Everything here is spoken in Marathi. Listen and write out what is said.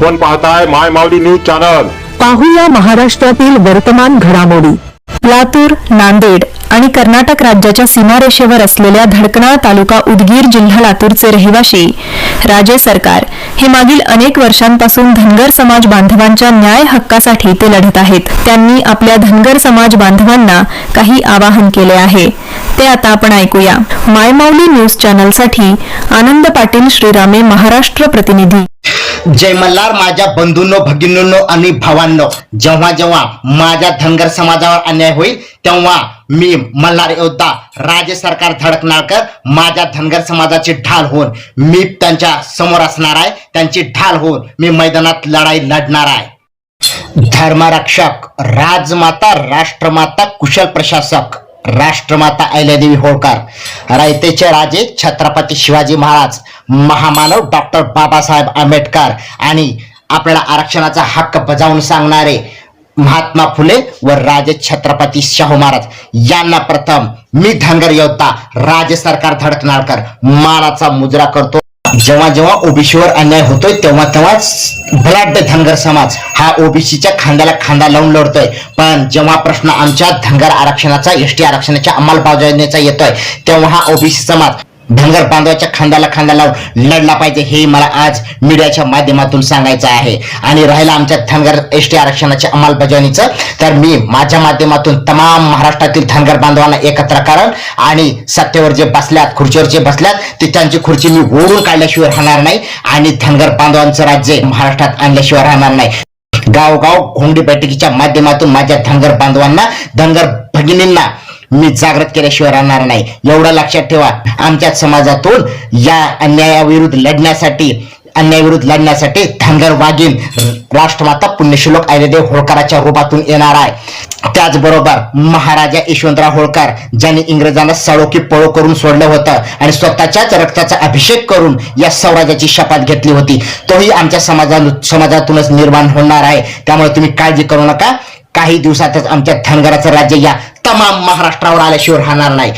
आपण पाहताय माय मावली न्यूज चॅनल. पाहूया महाराष्ट्रातील वर्तमान घडामोडी. लातूर नांदेड आणि कर्नाटक राज्याच्या सीमारेषेवर असलेल्या धडकनाळ तालुका उदगीर जिल्हा लातूरचे रहिवाशी राजे सरकार हे मागील अनेक वर्षांपासून धनगर समाज बांधवांच्या न्याय हक्कासाठी ते लढत आहेत. त्यांनी आपल्या धनगर समाज बांधवांना काही आवाहन केले आहे. ते आता आपण ऐकूया. मायमाऊली न्यूज चॅनलसाठी आनंद पाटील श्रीरामे महाराष्ट्र प्रतिनिधी. जय मल्हार माझ्या बंधूंनो भगिनींनो आणि भावांनो जेव्हा जेव्हा माझ्या धनगर समाजावर अन्याय होईल तेव्हा मी मल्हार योद्धा राज्य सरकार धडकनाळकर माझ्या धनगर समाजाची ढाल होऊन मी त्यांच्यासमोर असणार आहे त्यांची ढाल होऊन मी मैदानात लढाई लढणार आहे. धर्मरक्षक राजमाता राष्ट्रमाता कुशल प्रशासक राष्ट्रमाता अहिल्यादेवी होळकर रायतेचे राजे छत्रपती शिवाजी महाराज महामानव डॉक्टर बाबासाहेब आंबेडकर. आणि आपल्याला आरक्षणाचा हक्क बजावून सांगणारे महात्मा फुले व राजे छत्रपती शाहू महाराज. यांना प्रथम मी धनगर योद्धा राज्य सरकार धडकणारकर मानाचा मुजरा करतो. जेव्हा जेव्हा ओबीसीवर अन्याय होतोय तेव्हा तेव्हाच ब्लड धनगर समाज हा ओबीसीच्या खांद्याला खांदा लावून लढतोय. पण जेव्हा प्रश्न आमच्या धनगर आरक्षणाचा एस टी आरक्षणाच्या अंमलबजावणीचा येतोय तेव्हा हा ओबीसी समाज धनगर बांधवाच्या खांद्याला खांदा लावून लढला पाहिजे हे मला आज मीडियाच्या माध्यमातून सांगायचं आहे. आणि राहिलं आमच्या धनगर एस टी आरक्षणाच्या अंमलबजावणीचं. तर मी माझ्या माध्यमातून तमाम महाराष्ट्रातील धनगर बांधवांना एकत्र करण आणि सत्तेवर जे बसल्यात खुर्चीवर जे बसल्यात ते त्यांची खुर्ची मी ओढून काढल्याशिवाय राहणार नाही आणि धनगर बांधवांचं राज्य महाराष्ट्रात आणल्याशिवाय राहणार नाही. गावगाव घोंगडी बैठकीच्या माध्यमातून माझ्या धनगर बांधवांना धनगर भगिनींना मी जागृत केल्याशिवाय राहणार नाही. एवढं लक्षात ठेवा. आमच्या समाजातून या अन्यायाविरुद्ध लढण्यासाठी अन्यायाविरुद्ध लढण्यासाठी धनगर वाघीण राष्ट्रमाता पुण्यश्लोक अहिल्यादेव होळकराच्या रूपातून येणार आहे. त्याचबरोबर महाराजा यशवंतराव होळकर ज्यांनी इंग्रजांना सळोकी पळो करून सोडलं होतं आणि स्वतःच्याच रक्ताचा अभिषेक करून या स्वराज्याची शपथ घेतली होती. तोही आमच्या समाजा समाजातूनच निर्माण होणार आहे. त्यामुळे तुम्ही काळजी करू नका. काही दिवसातच आमच्या धनगराचं राज्य या तमाम महाराष्ट्रावर आल्याशिवाय राहणार नाही.